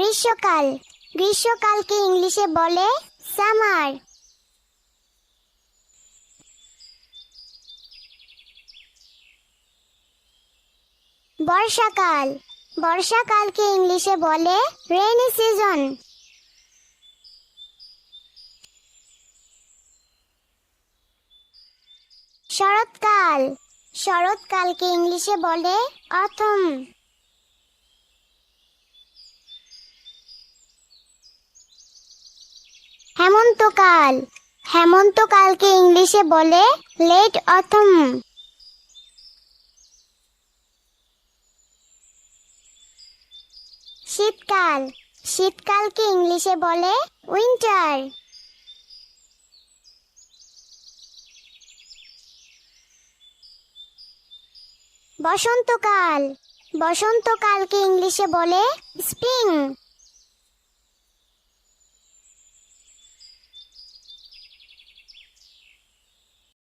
গ্রীষ্মকাল। গ্রীষ্মকালকে ইংলিশে বলে সামার। বর্ষাকাল। বর্ষাকালকে ইংলিশে বলে রেইনি সিজন শরৎকাল। শরৎকালকে ইংলিশে বলে অথম হেমন্তকাল। হেমন্তকালকে ইংলিশে বলে লেট অথম। শীতকাল। শীতকালকে ইংলিশে বলে উইন্টার। বসন্তকাল। বসন্তকালকে ইংলিশে বলে স্প্রিং।